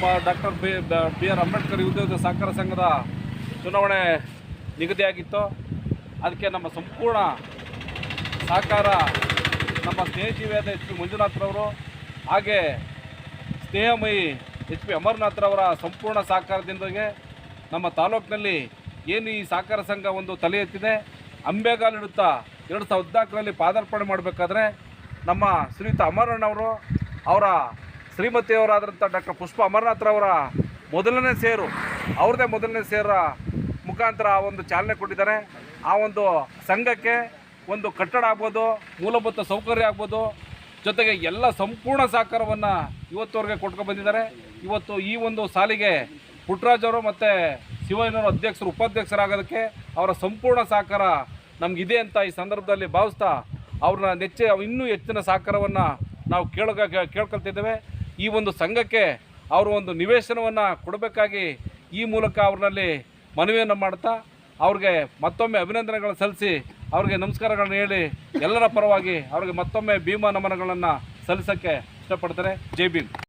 ನಮ್ಮ doctor B B R Ambedkar ಉದ್ಯೋಗ ಸಹಕಾರ ಸಂಘದ ಚುನಾವಣೆ ನಿಗದಿಯಾಗಿತ್ತು. ಅದಕ್ಕೆ ನಮ್ಮ ಸಂಪೂರ್ಣ ಸಹಕಾರ ನಮ್ಮ ಸ್ನೇಹಜೀವಿಯಾದ ಎಚ್ ಪಿ ಮಂಜುನಾಥ್ರವರು ಹಾಗೆ ಸ್ನೇಹಮಯಿ ಎಚ್ ಪಿ ಅಮರನಾಥ್ರವರ ಸಂಪೂರ್ಣ ಸಹಕಾರದಿಂದಾಗೆ ನಮ್ಮ ತಾಲೂಕಿನಲ್ಲಿ ಏನು ಈ ಸಹಕಾರ ಸಂಘ ಒಂದು ತಲೆ ಎತ್ತಿದೆ. ಅಂಬೆಗಾಲಿಡುತ್ತಾ ಎರಡು ಸಾವಿರದ ಹದಿನಾಲ್ಕರಲ್ಲಿ ಪಾದಾರ್ಪಣೆ ಮಾಡಬೇಕಾದ್ರೆ ನಮ್ಮ ಶ್ರೀಯುತ ಅಮರಣ್ಣವರು ಅವರ ಶ್ರೀಮತಿಯವರಾದಂಥ ಡಾಕ್ಟರ್ ಪುಷ್ಪ ಅಮರನಾಥ್ರವರ ಮೊದಲನೇ ಸೇರು, ಅವ್ರದ್ದೇ ಮೊದಲನೇ ಸೇರ ಮುಖಾಂತರ ಆ ಒಂದು ಚಾಲನೆ ಕೊಟ್ಟಿದ್ದಾರೆ. ಆ ಒಂದು ಸಂಘಕ್ಕೆ ಒಂದು ಕಟ್ಟಡ ಆಗ್ಬೋದು, ಮೂಲಭೂತ ಸೌಕರ್ಯ ಆಗ್ಬೋದು, ಜೊತೆಗೆ ಎಲ್ಲ ಸಂಪೂರ್ಣ ಸಹಕಾರವನ್ನು ಇವತ್ತವರೆಗೆ ಕೊಟ್ಕೊಂಡು ಬಂದಿದ್ದಾರೆ. ಇವತ್ತು ಈ ಒಂದು ಸಾಲಿಗೆ ಪುಟ್ರಾಜವರು ಮತ್ತು ಶಿವಯ್ಯನವರು ಅಧ್ಯಕ್ಷರು, ಉಪಾಧ್ಯಕ್ಷರಾಗೋದಕ್ಕೆ ಅವರ ಸಂಪೂರ್ಣ ಸಹಕಾರ ನಮಗಿದೆ ಅಂತ ಈ ಸಂದರ್ಭದಲ್ಲಿ ಭಾವಿಸ್ತಾ ಅವ್ರನ್ನ ನೆಚ್ಚ, ಇನ್ನೂ ಹೆಚ್ಚಿನ ಸಹಕಾರವನ್ನು ನಾವು ಕೇಳಕ ಕೇಳ್ಕೊಳ್ತಿದ್ದೇವೆ ಈ ಒಂದು ಸಂಘಕ್ಕೆ ಅವರು ಒಂದು ನಿವೇಶನವನ್ನು ಕೊಡಬೇಕಾಗಿ ಈ ಮೂಲಕ ಅವ್ರನ್ನಲ್ಲಿ ಮನವಿಯನ್ನು ಮಾಡ್ತಾ ಅವ್ರಿಗೆ ಮತ್ತೊಮ್ಮೆ ಅಭಿನಂದನೆಗಳನ್ನು ಸಲ್ಲಿಸಿ ಅವ್ರಿಗೆ ನಮಸ್ಕಾರಗಳನ್ನು ಹೇಳಿ ಎಲ್ಲರ ಪರವಾಗಿ ಅವ್ರಿಗೆ ಮತ್ತೊಮ್ಮೆ ಭೀಮಾ ನಮನಗಳನ್ನು ಸಲ್ಲಿಸೋಕ್ಕೆ ಇಷ್ಟಪಡ್ತಾರೆ ಜೈ ಭೀಮ್.